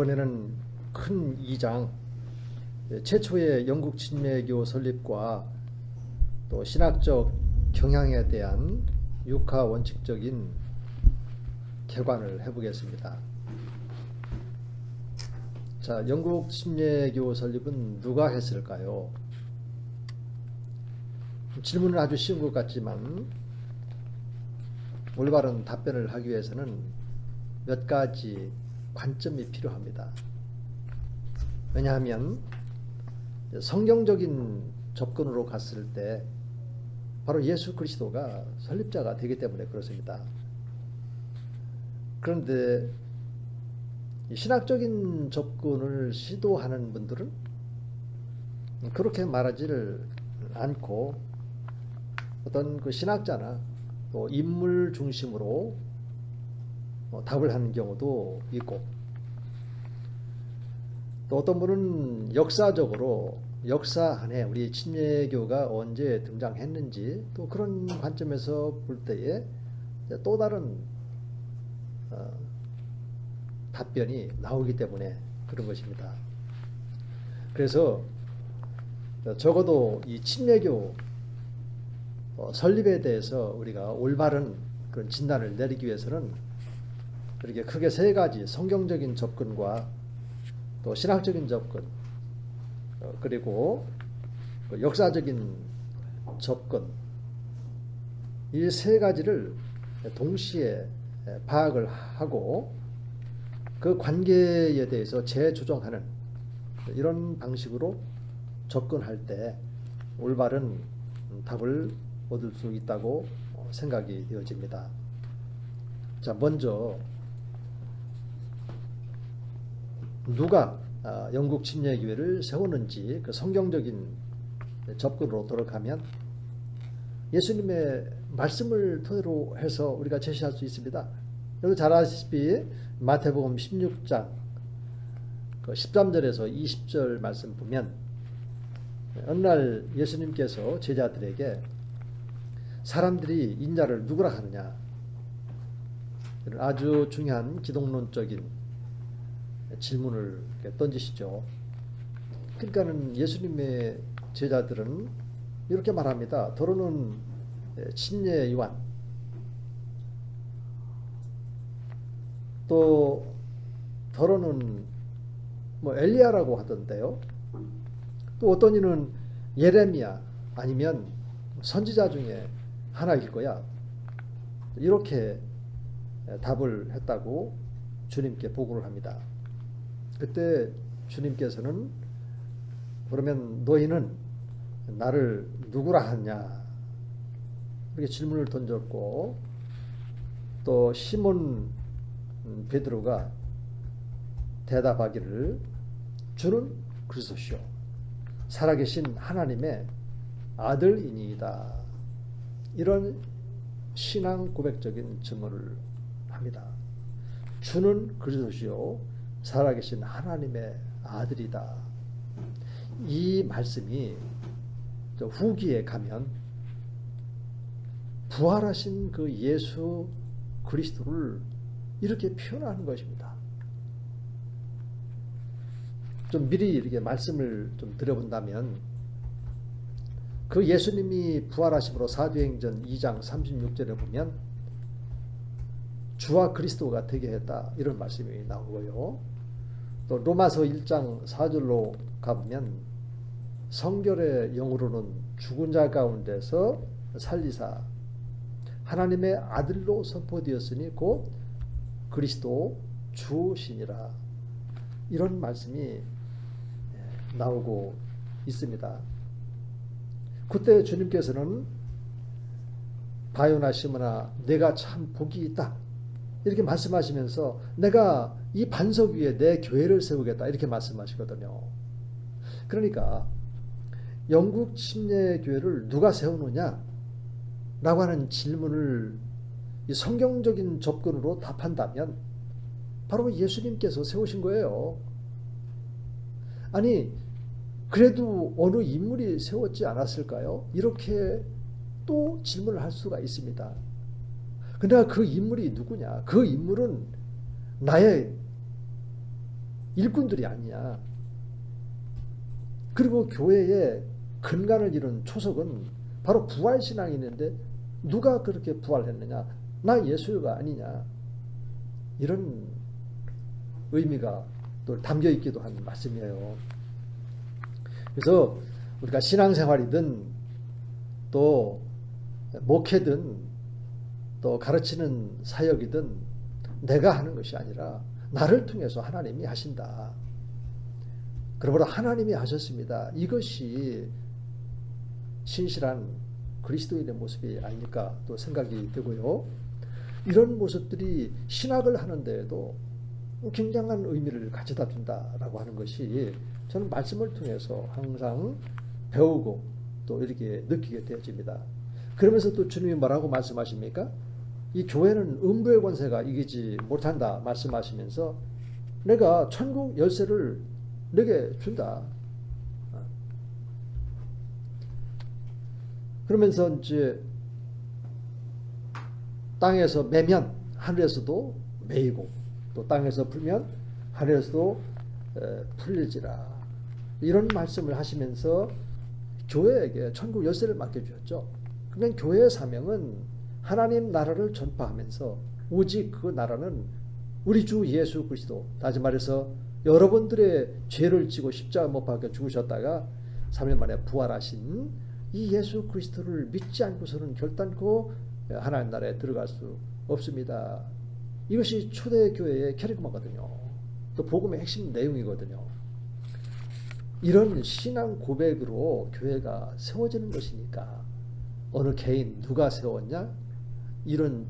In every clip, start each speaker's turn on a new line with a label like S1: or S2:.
S1: 이번에는 큰 2장 예, 최초의 영국 침례교 설립과 또 신학적 경향에 대한 육하 원칙적인 개관을 해보겠습니다. 자, 영국 침례교 설립은 누가 했을까요? 질문은 아주 쉬운 것 같지만 올바른 답변을 하기 위해서는 몇 가지 관점이 필요합니다. 왜냐하면 성경적인 접근으로 갔을 때 바로 예수 그리스도가 설립자가 되기 때문에 그렇습니다. 그런데 신학적인 접근을 시도하는 분들은 그렇게 말하지를 않고 어떤 그 신학자나 또 인물 중심으로 어, 답을 하는 경우도 있고 또 어떤 분은 역사적으로 역사 안에 우리 침례교가 언제 등장했는지 또 그런 관점에서 볼 때에 또 다른 어, 답변이 나오기 때문에 그런 것입니다. 그래서 적어도 이 침례교 어, 설립에 대해서 우리가 올바른 그런 진단을 내리기 위해서는 이렇게 크게 세 가지 성경적인 접근과 또 신학적인 접근 어, 그리고 그 역사적인 접근 이 세 가지를 동시에 파악을 하고 그 관계에 대해서 재조정하는 이런 방식으로 접근할 때 올바른 답을 얻을 수 있다고 생각이 되어집니다. 자, 먼저 누가 아, 영국 침례 교회를 세우는지 그 성경적인 접근으로 돌아가면 예수님의 말씀을 토대로 해서 우리가 제시할 수 있습니다. 여러분 잘 아시다시피 마태복음 16장 13절에서 20절 말씀 보면 어느 날 예수님께서 제자들에게 사람들이 인자를 누구라 하느냐 아주 중요한 기독론적인 질문을 던지시죠. 그러니까는 예수님의 제자들은 이렇게 말합니다. 더러는 침례 요한 또 더러는 뭐 엘리야라고 하던데요. 또 어떤 이는 예레미야 아니면 선지자 중에 하나일 거야. 이렇게 답을 했다고 주님께 보고를 합니다. 그때 주님께서는 그러면 너희는 나를 누구라 하냐? 이렇게 질문을 던졌고 또 시몬 베드로가 대답하기를 주는 그리스도시요 살아계신 하나님의 아들이니이다. 이런 신앙 고백적인 증언을 합니다. 주는 그리스도시요 살아계신 하나님의 아들이다. 이 말씀이 후기에 가면 부활하신 그 예수 그리스도를 이렇게 표현하는 것입니다. 좀 미리 이렇게 말씀을 좀 드려본다면 그 예수님이 부활하심으로 사도행전 2장 36절에 보면 주와 그리스도가 되게 했다 이런 말씀이 나오고요. 또 로마서 1장 4절로 가보면 성결의 영으로는 죽은 자 가운데서 살리사 하나님의 아들로 선포되었으니 곧 그리스도 주시니라 이런 말씀이 나오고 있습니다. 그때 주님께서는 바요나 시모나 내가 참 복이 있다 이렇게 말씀하시면서 내가 이 반석 위에 내 교회를 세우겠다 이렇게 말씀하시거든요. 그러니까 영국 침례 교회를 누가 세우느냐 라고 하는 질문을 성경적인 접근으로 답한다면 바로 예수님께서 세우신 거예요. 아니 그래도 어느 인물이 세웠지 않았을까요? 이렇게 또 질문을 할 수가 있습니다. 그러나 그 인물이 누구냐? 그 인물은 나의 일꾼들이 아니야. 그리고 교회의 근간을 이룬 초석은 바로 부활 신앙이 있는데 누가 그렇게 부활했느냐? 나 예수가 아니냐? 이런 의미가 또 담겨 있기도 한 말씀이에요. 그래서 우리가 신앙생활이든 또 목회든 또 가르치는 사역이든 내가 하는 것이 아니라 나를 통해서 하나님이 하신다. 그러므로 하나님이 하셨습니다. 이것이 신실한 그리스도인의 모습이 아닐까 또 생각이 되고요. 이런 모습들이 신학을 하는 데에도 굉장한 의미를 가져다 준다라고 하는 것이 저는 말씀을 통해서 항상 배우고 또 이렇게 느끼게 되어집니다. 그러면서 또 주님이 뭐라고 말씀하십니까? 이 교회는 음부의 권세가 이기지 못한다 말씀하시면서 내가 천국 열쇠를 내게 준다. 그러면서 이제 땅에서 매면 하늘에서도 매이고 또 땅에서 풀면 하늘에서도 에, 풀릴지라 이런 말씀을 하시면서 교회에게 천국 열쇠를 맡겨주셨죠. 그러면 교회의 사명은 하나님 나라를 전파하면서 오직 그 나라는 우리 주 예수 그리스도 다시 말해서 여러분들의 죄를 지고 십자가 못 박혀 죽으셨다가 3일 만에 부활하신 이 예수 그리스도를 믿지 않고서는 결단코 하나님 나라에 들어갈 수 없습니다. 이것이 초대교회의 캐리그마거든요. 또 복음의 핵심 내용이거든요. 이런 신앙 고백으로 교회가 세워지는 것이니까 어느 개인 누가 세웠냐? 이런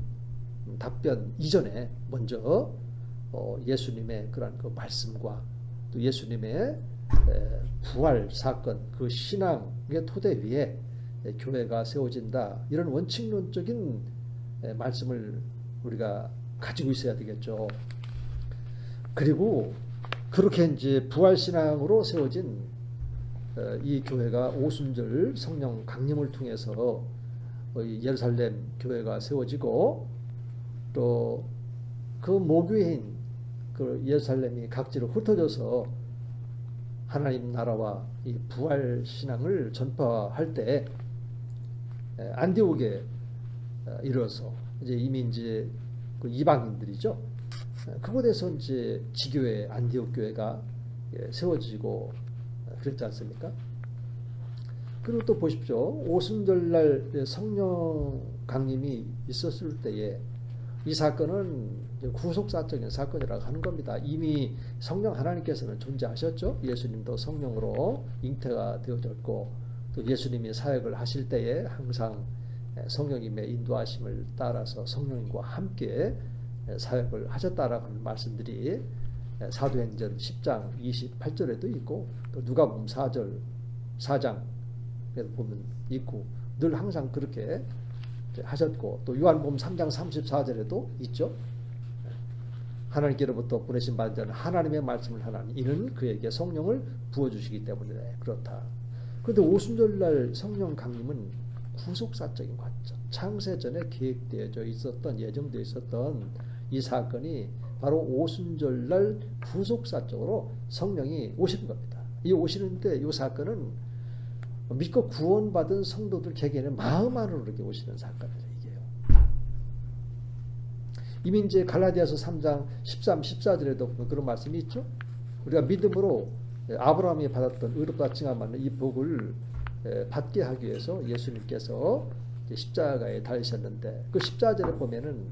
S1: 답변 이전에 먼저 어, 예수님의 그런 그 말씀과 또 예수님의 부활 사건 그 신앙의 토대 위에 교회가 세워진다 이런 원칙론적인 말씀을 우리가 가지고 있어야 되겠죠. 그리고 그렇게 이제 부활 신앙으로 세워진 어, 이 교회가 오순절 성령 강림을 통해서 예루살렘 교회가 세워지고 또 그 모교회인 그 예루살렘이 각지로 흩어져서 하나님 나라와 이 부활 신앙을 전파할 때 안디옥에 어, 이르러서 이제 이제 그 이방인들이죠. 그곳에서 이제 지교회 안디옥 교회가 예, 세워지고 그랬지 않습니까? 그리고 또 보십시오. 오순절날 성령 강림이 있었을 때에 이 사건은 구속사적인 사건이라고 하는 겁니다. 이미 성령 하나님께서는 존재하셨죠. 예수님도 성령으로 잉태가 되어졌고 또 예수님이 사역을 하실 때에 항상 성령님의 인도하심을 따라서 성령님과 함께 사역을 하셨다라고 하는 말씀들이 사도행전 10장 28절에도 있고 또 누가복음 4절 4장 보면 있고 늘 항상 그렇게 하셨고 또 요한복음 3장 34절에도 있죠. 하나님께로부터 보내신 받은 자는 하나님의 말씀을 하나니 이는 그에게 성령을 부어주시기 때문에 그렇다. 그런데 오순절날 성령 강림은 구속사적인 관점, 창세전에 계획되어져 있었던 예정되어 있었던 이 사건이 바로 오순절날 구속사적으로 성령이 오시는 겁니다. 이 오시는데 이 사건은 믿고 구원받은 성도들 개개인의 마음 안으로 이렇게 오시는 사건이에요. 이제 갈라디아서 3장 13, 14절에도 그런 말씀이 있죠. 우리가 믿음으로 아브라함이 받았던 의롭다 칭함 받는 이 복을 받게 하기 위해서 예수님께서 십자가에 달리셨는데 그 십자절에 보면은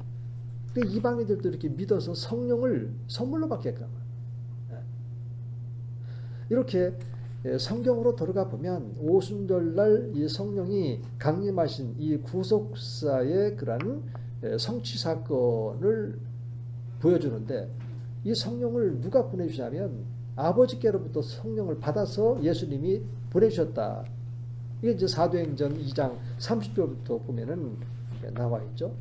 S1: 그 이방인들도 이렇게 믿어서 성령을 선물로 받게끔 이렇게 예, 성경으로 들어가 보면 오순절날 이 성령이 강림하신 이 구속사의 그런 예, 성취 사건을 보여주는데 이 성령을 누가 보내주냐면 아버지께로부터 성령을 받아서 예수님이 보내주셨다. 이게 이제 사도행전 2장 30절부터 보면은 나와 있죠.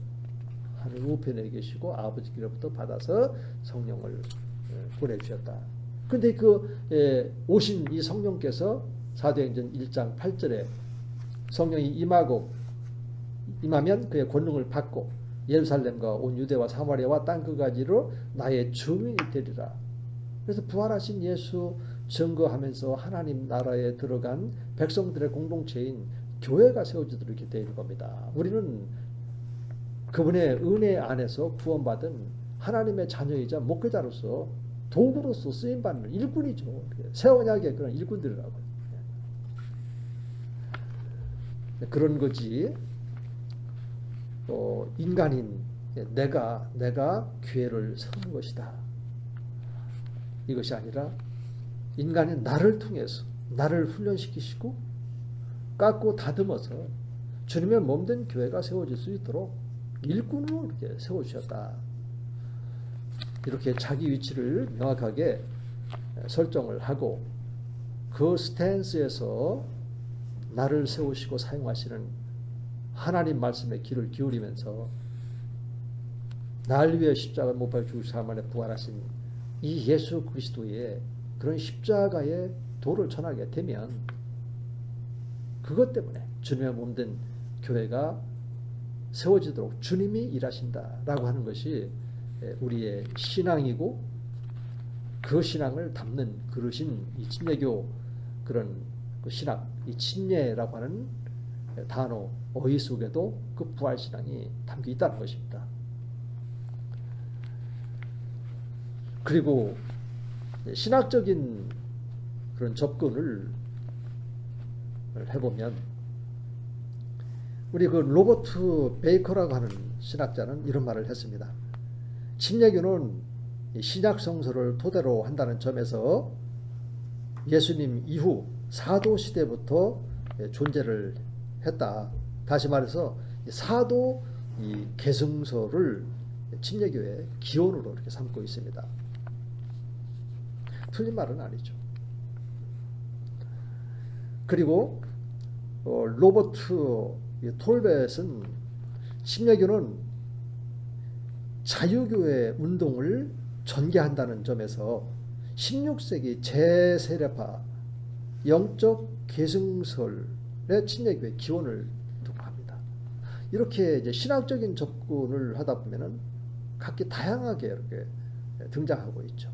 S1: 하늘 우편에 계시고 아버지께로부터 받아서 성령을 예, 보내주셨다. 근데 그 예, 오신 이 성령께서 사도행전 1장 8절에 성령이 임하고 임하면 그의 권능을 받고 예루살렘과 온 유대와 사마리아와 땅 그가지로 나의 주민이 되리라. 그래서 부활하신 예수 증거하면서 하나님 나라에 들어간 백성들의 공동체인 교회가 세워지도록 이렇게 되어 있는 겁니다. 우리는 그분의 은혜 안에서 구원받은 하나님의 자녀이자 목회자로서 도구로서 쓰임 받는 일꾼이죠. 새 언약의 그런 일꾼들이라고. 그런 거지. 어, 인간인 내가 내가 교회를 세우는 것이다. 이것이 아니라 인간인 나를 통해서 나를 훈련시키시고 깎고 다듬어서 주님의 몸된 교회가 세워질 수 있도록 일꾼으로 이렇게 세워주셨다. 이렇게 자기 위치를 명확하게 설정을 하고 그 스탠스에서 나를 세우시고 사용하시는 하나님 말씀에 귀를 기울이면서 날 위해 십자가 못 박혀 사람 안에 부활하신 이 예수 그리스도의 그런 십자가의 도를 전하게 되면 그것 때문에 주님의 몸된 교회가 세워지도록 주님이 일하신다라고 하는 것이 우리의 신앙이고 그 신앙을 담는 그릇인 이 침례교 그런 그 신앙, 이 침례라고 하는 단어 어휘 속에도 그 부활 신앙이 담겨 있다는 것입니다. 그리고 신학적인 그런 접근을 해보면 우리 그 로버트 베이커라고 하는 신학자는 이런 말을 했습니다. 침례교는 신약 성서를 토대로 한다는 점에서 예수님 이후 사도 시대부터 존재를 했다. 다시 말해서 사도 이 계승서를 침례교의 기원으로 이렇게 삼고 있습니다. 틀린 말은 아니죠. 그리고 어, 로버트 톨벳은 침례교는 자유교회 운동을 전개한다는 점에서 16세기 제세례파 영적 계승설의 침례교회 기원을 두고 합니다. 이렇게 이제 신학적인 접근을 하다 보면은 각기 다양하게 이렇게 등장하고 있죠.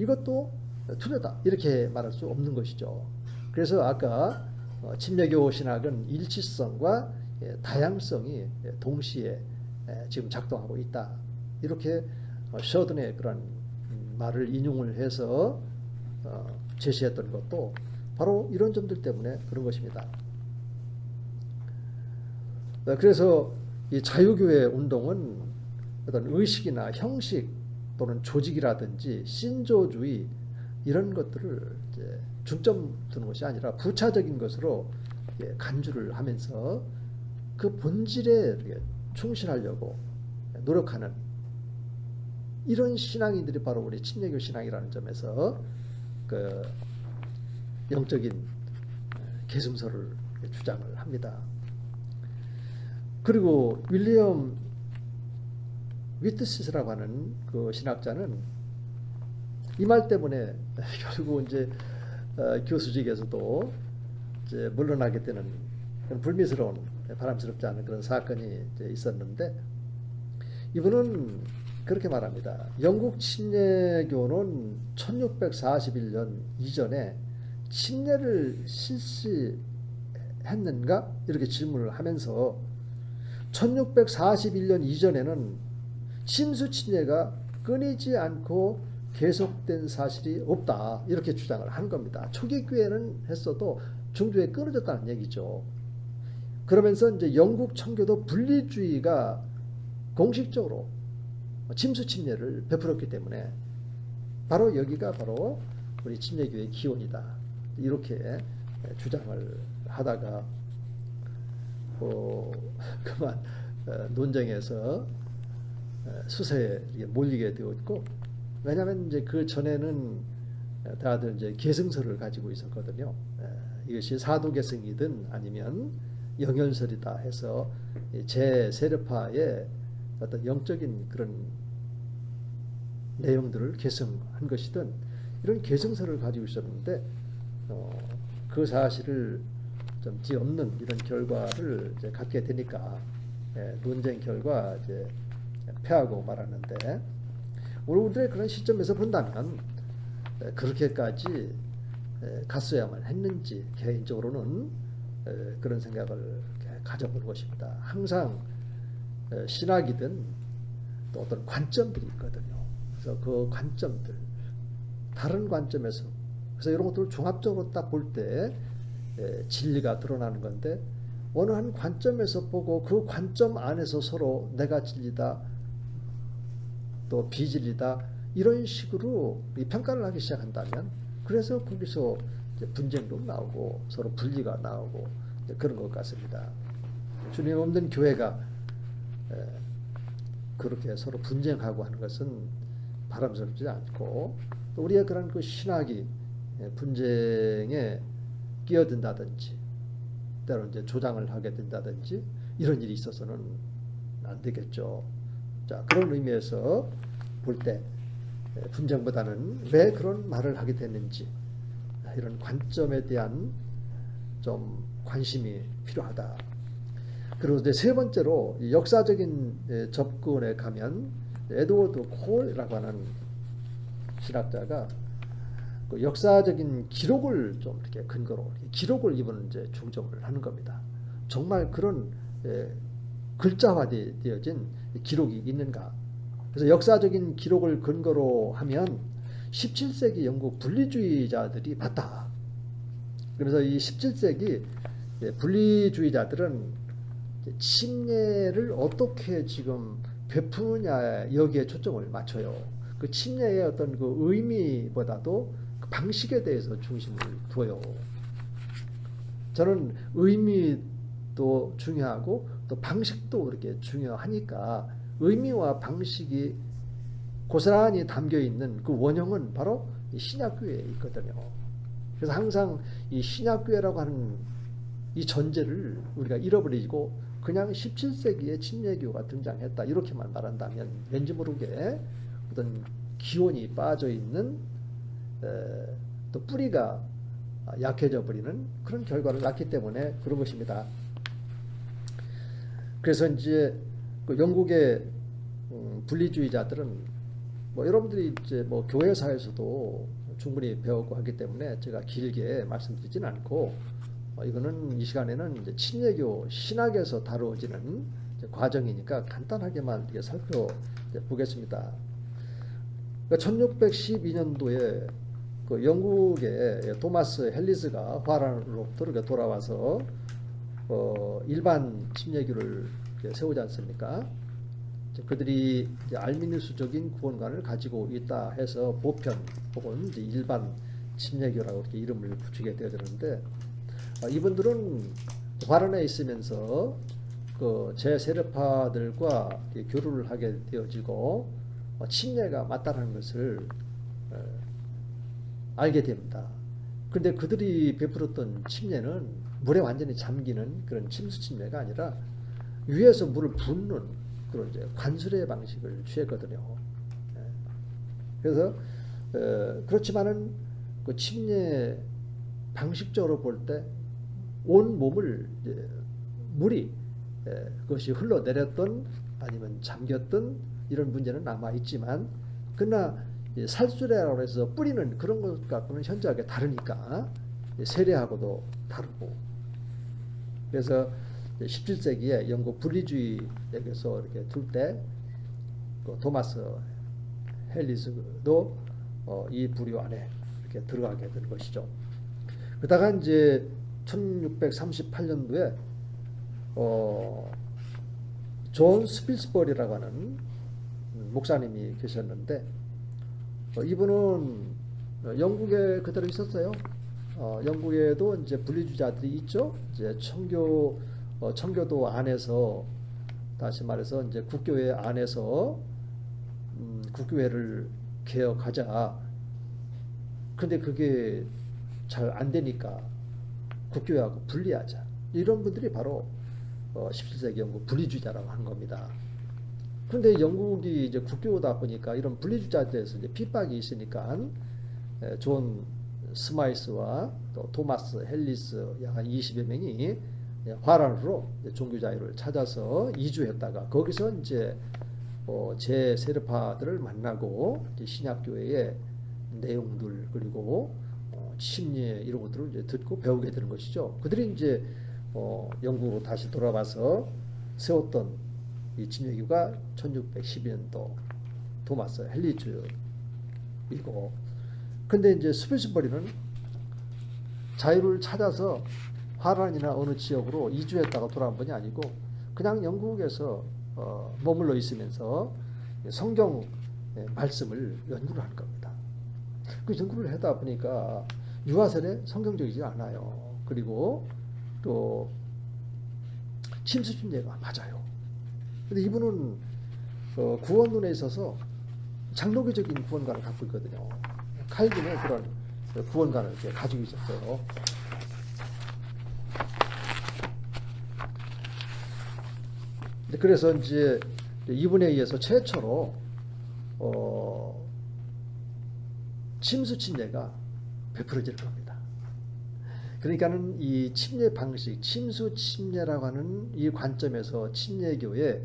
S1: 이것도 틀렸다 이렇게 말할 수 없는 것이죠. 그래서 아까 어, 침례교 신학은 일치성과 예, 다양성이 예, 동시에 예, 지금 작동하고 있다. 이렇게 어, 셔든의 그런 음, 말을 인용을 해서 어, 제시했던 것도 바로 이런 점들 때문에 그런 것입니다. 그래서 이 자유교회 운동은 어떤 의식이나 형식 또는 조직이라든지 신조주의 이런 것들을 중점 두는 것이 아니라 부차적인 것으로 간주를 하면서 그 본질에 충실하려고 노력하는 이런 신앙인들이 바로 우리 침례교 신앙이라는 점에서 그 영적인 계승서를 주장을 합니다. 그리고 윌리엄 위트시스라고 하는 그 신학자는 이 말 때문에 결국 이제 어, 교수직에서도 이제 물러나게 되는 불미스러운 바람스럽지 않은 그런 사건이 있었는데 이분은 그렇게 말합니다. 영국 침례교는 1641년 이전에 침례를 실시했는가 이렇게 질문을 하면서 1641년 이전에는 침수 침례가 끊이지 않고 계속된 사실이 없다 이렇게 주장을 한 겁니다. 초기 교회는 했어도 중주에 끊어졌다는 얘기죠. 그러면서 이제 영국 청교도 분리주의가 공식적으로 침수 침례를 베풀었기 때문에 바로 여기가 바로 우리 침례교의 기원이다 이렇게 주장을 하다가 어, 그만 어, 논쟁에서 수세에 몰리게 되었고 왜냐하면 이제 그 전에는 다들 이제 계승설을 가지고 있었거든요. 이것이 사도 계승이든 아니면 영현설이다 해서 제 세력파의 어떤 영적인 그런 내용들을 계승한 것이든 이런 계승설을 가지고 있었는데 어, 그 사실을 좀 뒤엎는 이런 결과를 갖게 되니까 예, 논쟁 결과 이제 패하고 말하는데 우리들의 그런 시점에서 본다면 에, 그렇게까지 에, 갔어야만 했는지 개인적으로는 에, 그런 생각을 가져보는 것입니다. 항상 에, 신학이든 또 어떤 관점들이 있거든요. 그래서 그 관점들 다른 관점에서 그래서 이런 것들을 종합적으로 딱 볼 때 진리가 드러나는 건데 어느 한 관점에서 보고 그 관점 안에서 서로 내가 진리다 또 비진리다 이런 식으로 이 평가를 하기 시작한다면 그래서 거기서 분쟁도 나오고 서로 분리가 나오고 그런 것 같습니다. 주님 없는 교회가 에, 그렇게 서로 분쟁하고 하는 것은 바람스럽지 않고 또 우리의 그런 그 신학이 예, 분쟁에 끼어든다든지 때로 이제 조장을 하게 된다든지 이런 일이 있어서는 안 되겠죠. 자 그런 의미에서 볼 때 분쟁보다는 왜 그런 말을 하게 됐는지 이런 관점에 대한 좀 관심이 필요하다. 그리고 이제 세 번째로 이 역사적인 예, 접근에 가면 에드워드 콜이라고 하는 신학자가 그 역사적인 기록을 좀 이렇게 근거로 기록을 이번 이제 중점을 하는 겁니다. 정말 그런 예, 글자화되어진 기록이 있는가? 그래서 역사적인 기록을 근거로 하면 17세기 영국 분리주의자들이 맞다. 그래서 이 17세기 예, 분리주의자들은 침례를 어떻게 지금 베푸느냐 여기에 초점을 맞춰요. 그 침례의 어떤 그 의미보다도 그 방식에 대해서 중심을 둬요. 저는 의미도 중요하고 또 방식도 그렇게 중요하니까 의미와 방식이 고스란히 담겨 있는 그 원형은 바로 이 신약교회에 있거든요. 그래서 항상 이 신약교회라고 하는 이 전제를 우리가 잃어버리고 그냥 17세기에 침례교가 등장했다 이렇게만 말한다면 왠지 모르게 어떤 기원이 빠져 있는 에, 또 뿌리가 약해져 버리는 그런 결과를 낳기 때문에 그런 것입니다. 그래서 이제 그 영국의 음, 분리주의자들은 뭐 여러분들이 이제 뭐 교회사에서도 충분히 배웠고 하기 때문에 제가 길게 말씀드리진 않고 어, 이거는 이 시간에는 이제 침례교 신학에서 다루어지는 과정이니까 간단하게만 이렇게 살펴보겠습니다. 그러니까 1612년도에 그 영국의 토마스 헬리스가 화란으로부터 돌아와서 어 일반 침례교를 세우지 않습니까? 그들이 알미니스적인 구원관을 가지고 있다 해서 보편 혹은 일반 침례교라고 이렇게 이름을 붙이게 어, 이분들은 화란에 있으면서 그 제세력파들과 교류를 하게 되어지고 어, 침례가 맞다는 것을 어, 알게 됩니다. 그런데 그들이 베풀었던 침례는 물에 완전히 잠기는 그런 침수 침례가 아니라 위에서 물을 붓는 그런 이제 관술의 방식을 취했거든요. 예. 그래서 그렇지만은 그 침례 방식적으로 볼 때 온 몸을 물이 그것이 흘러내렸던 아니면 잠겼던 이런 문제는 남아 있지만 그러나 살수레라고 해서 뿌리는 그런 것 갖고는 현저하게 다르니까 세례하고도 다르고 그래서 17세기에 영국 분리주의에게서 이렇게 둘때 그 토마스 헬리스도 어, 이 부류 안에 이렇게 들어가게 된 것이죠. 그러다가 이제 1638년도에 어, 존 스필스버리라고 하는 목사님이 계셨는데 어, 이분은 영국에 그대로 있었어요. 어, 영국에도 이제 분리주의자들이 있죠. 이제 청교 어, 청교도 안에서 다시 말해서 이제 국교회 안에서 음, 국교회를 개혁하자. 근데 그게 잘 안 되니까 국교회하고 분리하자. 이런 분들이 바로 어, 17세기 영국 분리주의자라고 하는 겁니다. 근데 영국이 이제 국교다 보니까 이런 분리주의자들에서 이제 핍박이 있으니까 존 스마이스와 또 토마스 헬리스 약 한 20여 명이 화란으로 종교 자유를 찾아서 이주했다가 거기서 이제 어, 제 세르파들을 만나고 신약교회에 내용들 그리고 어, 심리 이런 것들을 이제 듣고 배우게 되는 것이죠. 그들이 이제 어, 영국으로 다시 돌아와서 세웠던 이 침례교가 1612년도 도마스 헬리주이고 근데 이제 스필스버리는 자유를 찾아서 화란이나 어느 지역으로 이주했다가 돌아온 분이 아니고 그냥 영국에서 어, 머물러 있으면서 성경 예, 말씀을 연구를 한 겁니다. 그 연구를 하다 보니까 유아설에 성경적이지 않아요. 그리고 또 침수준예가 맞아요. 근데 이분은 어, 구원론에 있어서 장로교적인 구원관을 갖고 있거든요. 칼빈의 그런 구원관을 이렇게 가지고 있었어요. 그래서 이제 이분에 의해서 최초로 어, 침수 침례가 베풀어질 겁니다. 그러니까는 이 침례 방식, 침수 침례라고 하는 이 관점에서 침례교의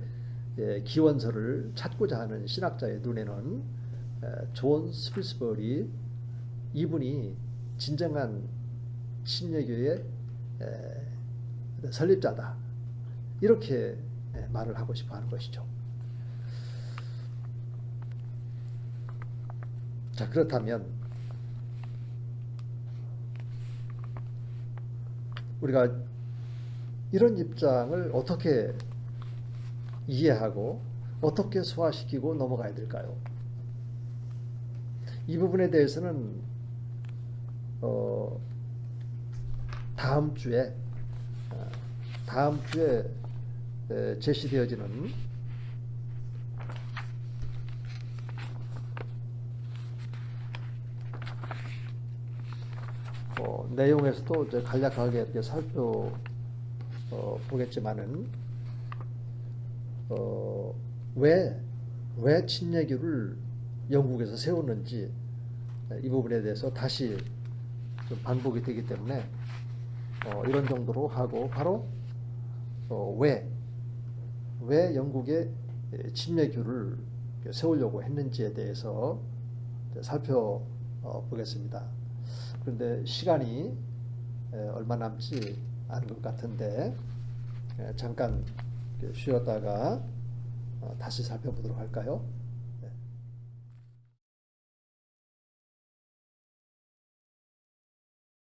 S1: 예, 기원서를 찾고자 하는 신학자의 눈에는 에, 존 스필스버리 이분이 진정한 침례교의 에, 설립자다. 이렇게 에, 말을 하고 싶어 하는 것이죠. 자, 그렇다면 우리가 이런 입장을 어떻게 이해하고 어떻게 소화시키고 넘어가야 될까요? 이 부분에 대해서는 어, 다음 주에 어, 다음 주에 에, 제시되어지는 어, 내용에서도 이제 간략하게 이렇게 살펴 어, 보겠지만은 어, 왜, 왜 침례교를 영국에서 세웠는지 이 부분에 대해서 다시 좀 반복이 되기 때문에 어, 이런 정도로 하고 바로 어, 왜, 왜 영국에 침례교를 세우려고 했는지에 대해서 살펴보겠습니다. 그런데 시간이 에, 얼마 남지 않은 것 같은데 에, 잠깐 쉬었다가 어, 다시 살펴보도록 할까요?